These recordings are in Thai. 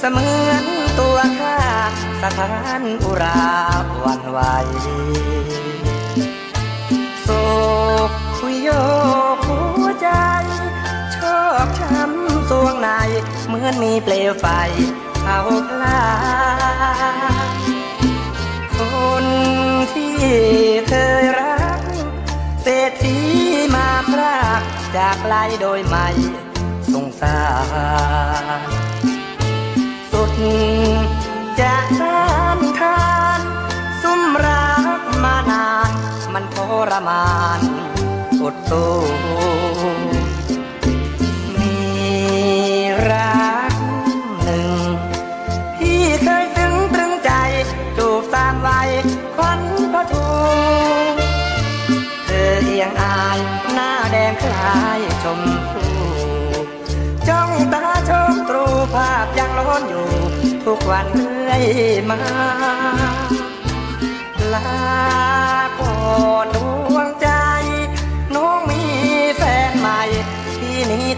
สะเสมือนตัวข้าสถานอุราวันไหวโศกคุยโยหัวใจ ชอกช้ำสวงในเหมือนมีเปลวไฟเผาพลาคนที่เคยรัก เศรษฐีมาพรากจากไลโดยไม่สงสาร ดสู้มีรักหนึ่ง พี่เคยซึ้งตรึงใจ จูบสามวัยควันประทูเธอเอียงอายหน้าแดงคล้ายชมพูจ้องตาชมตรูภาพยังร้อนอยู่ ทุกวันเรื่อยมาลาก่อนด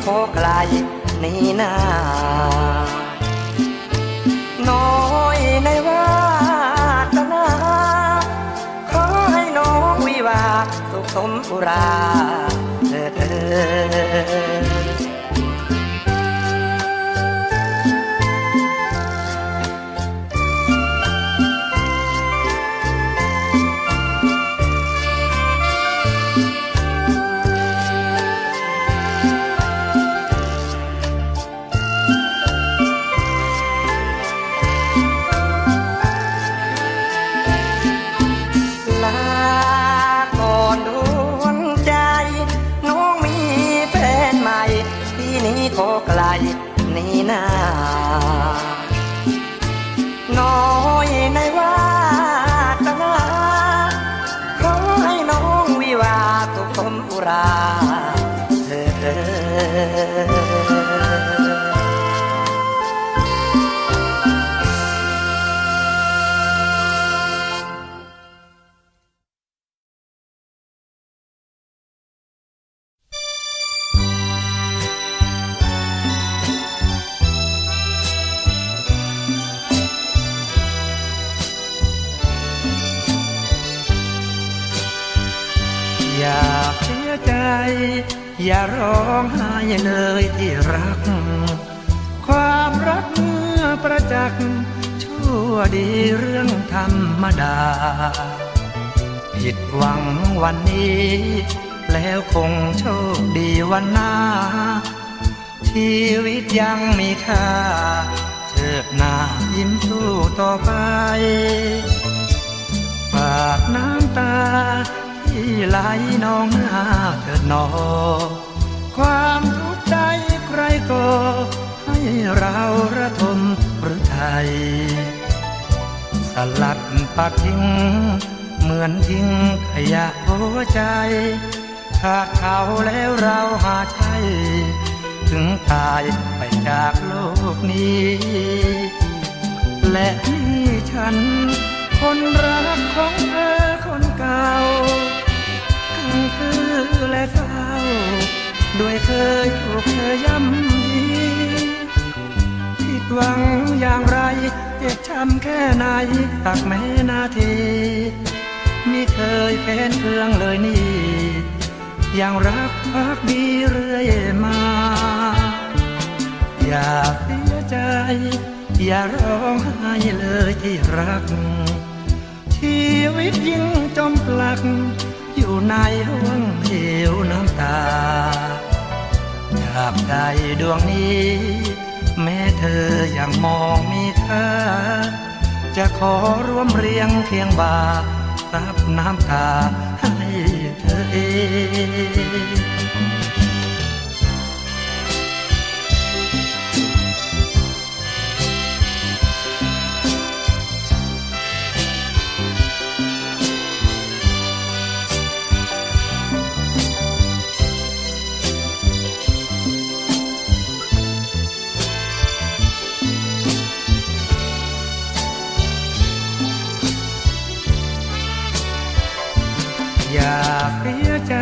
ขอไกลนี่นาน้อยในวาตนาขอให้น้องวิวาสุขสมอุรา อย่าร้องไห้เลยที่รัก ความรักเมื่อประจักษ์ชั่วดีเรื่องธรรมดา ผิดหวังวันนี้ แล้วคงโชคดีวันหน้า ชีวิตยังมีค่าเชิดหน้ายิ้มสู้ต่อไป ฝากน้ำตา ไหลนองหน้าเถิดหนอ ความทุกข์ใจใครก็ให้เราระทมหรือไทย สลัดปัดทิ้ง เหมือนทิ้งขยะหัวใจ ขาดเขาแล้วเราหาใช่ถึงตายไปจากโลกนี้ และนี่ฉัน คนรักของเธอคนเก่า คือและเศร้าด้วยเคยถูกเธอย่ำยีผิดหวังอย่างไรเจ็บช้ำแค่ไหนตักแม้นาทีมิเคยแค้นเคืองเลยนี่ยังรักพักดีเรื่อยมา อย่าเสียใจ อย่าร้องไห้เลยที่รักชีวิตยิ่งจมปลัก อยู่ในห้วงเหวน้ำตาจากใจดวงนี้ แม้เธอยังมองมีค่าจะขอร่วมเรียงเคียงบ่าซับน้ำตาให้เธอเอง อย่าเสียใจ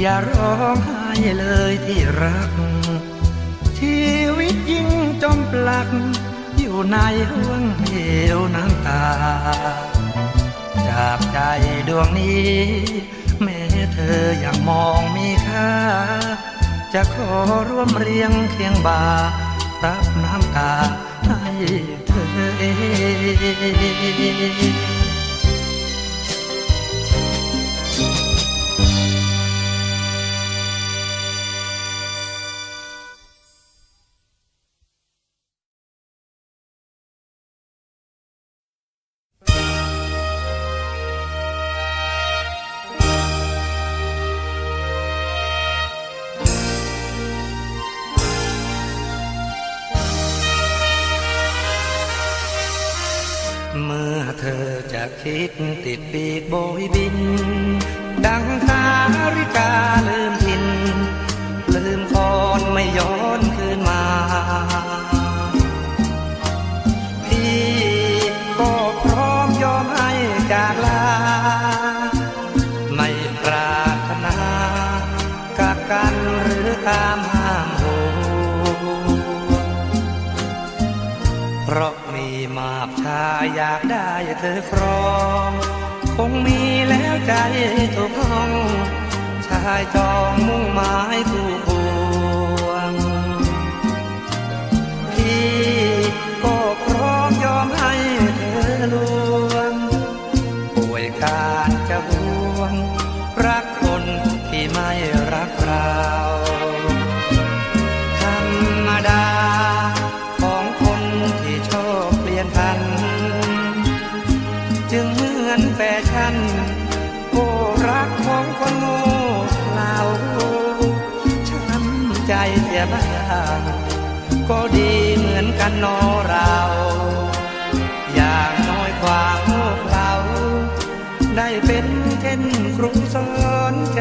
อย่าร้องไห้เลยที่รัก ชีวิตยิ่งจมปลัก อยู่ในห่วงเหวน้ำตา จากใจดวงนี้ แม้เธอยังมองมีค่า จะขอร่วมเรียงเคียงบ่ารับน้ำตาให้เธอเอง คิดติดปีกโบยบิน ดังสาริกาลืมทิน ลืมคอนไม่ย้อนคืนมา อยากได้เธอครอง คงมีแล้วใจทุกห้อง ชายจองมุ่งหมายคู่คว จึงเหมือนแฟชั่นโอ้รักของคนโง่เราช้ำใจเสียบ้างก็ดีเหมือนกันนอเรา อย่างน้อยความโง่เขลาได้เป็นเช่นครูสอนใจ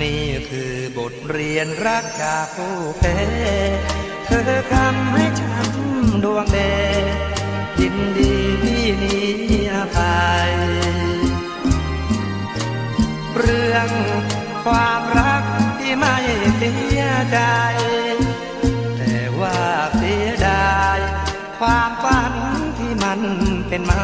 นี่คือบทเรียนรักจากผู้แพ้เธอทำให้ฉันดวงแด ยินดีที่นี้อภัยเรื่องความรักที่ไม่เสียใจ แต่ว่าเสียดาย ความฝันที่มันเป็นมา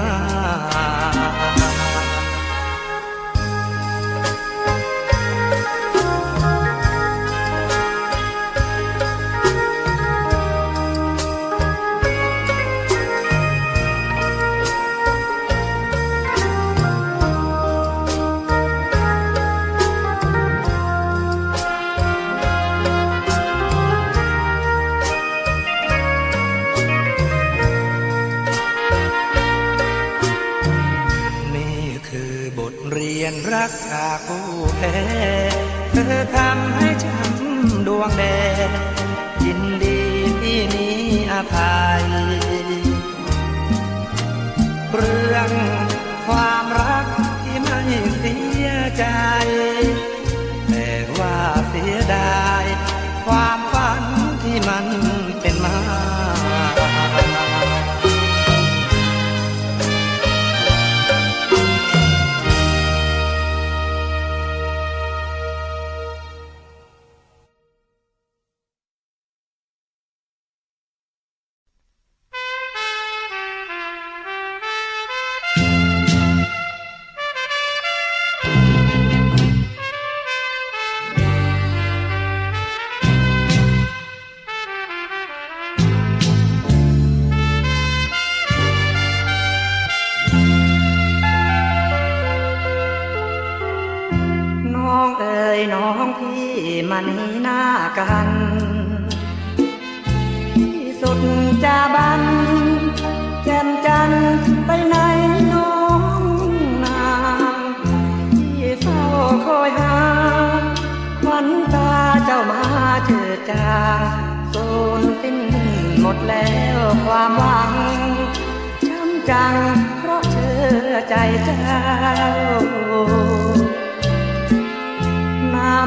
พ้เธอทำให้ฉันดวงแดงยินดีที่นี้อภัย องเอ๋ยน้องพี่มันหน้ากัน ที่สุดจะบันแจ่มจันทร์ไปไหนน้องนางที่เฝ้าคอยหาขวัญตาเจ้ามาเจิดจางสูญสิ้นหมดแล้วความหวังช้ำจังเพราะเชื่อใจเจ้า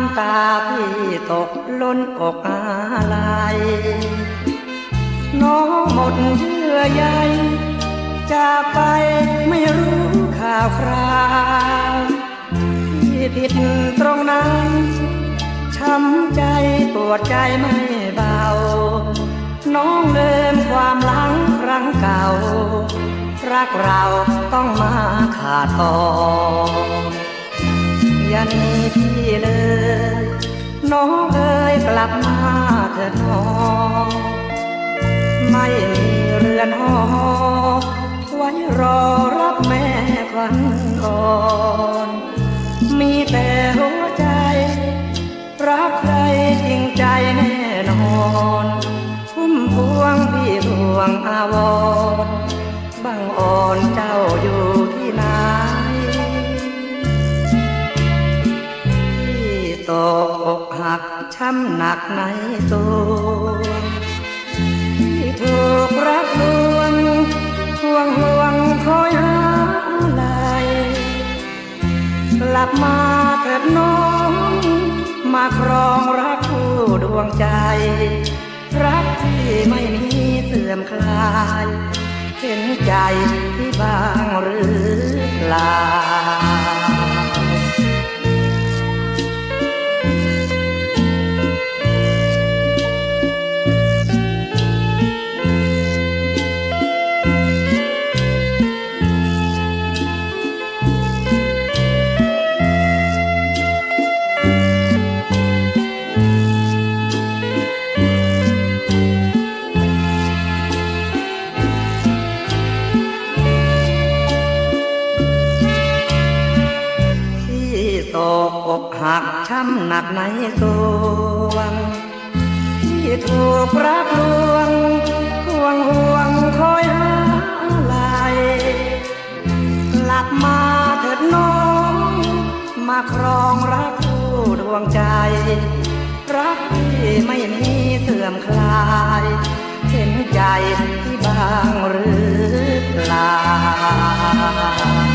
ำตาพี่ตกล้นอกอาลัยน้องหมดเชื่อใยจากไปไม่รู้ข่าวคราวที่ผิดตรงนั้นช้ำใจปวดใจไม่เบา น้องเดิมความหลังครั้งเก่า รักเราต้องมาขาดตอน อย่าหนีพี่เลยน้องเอ๋ยกลับมาเถิดน้อง ไม่มีเรือนหอไว้รอรับแม่ควันอ่อนมีแต่หัวใจ รักใครจริงใจแน่นอน พุ่มพวงพี่พวงอาวร ช้ำหนักในตัวที่ถูกรักลวงห่วงห่วงคอยหาอะไรกลับมาเถิดน้อง มาครองรักคู่ดวงใจ รักที่ไม่มีเสื่อมคลาย เห็นใจที่บางหรือเปล่า หักช้ำหนักในสวง ที่ถูกรักลวงห่วงห่วงคอยหาอะไรกลับมาเถิดน้อง มาครองรักคู่ดวงใจ รักที่ไม่มีเสื่อมคลาย เห็นใจที่บางหรือเปล่า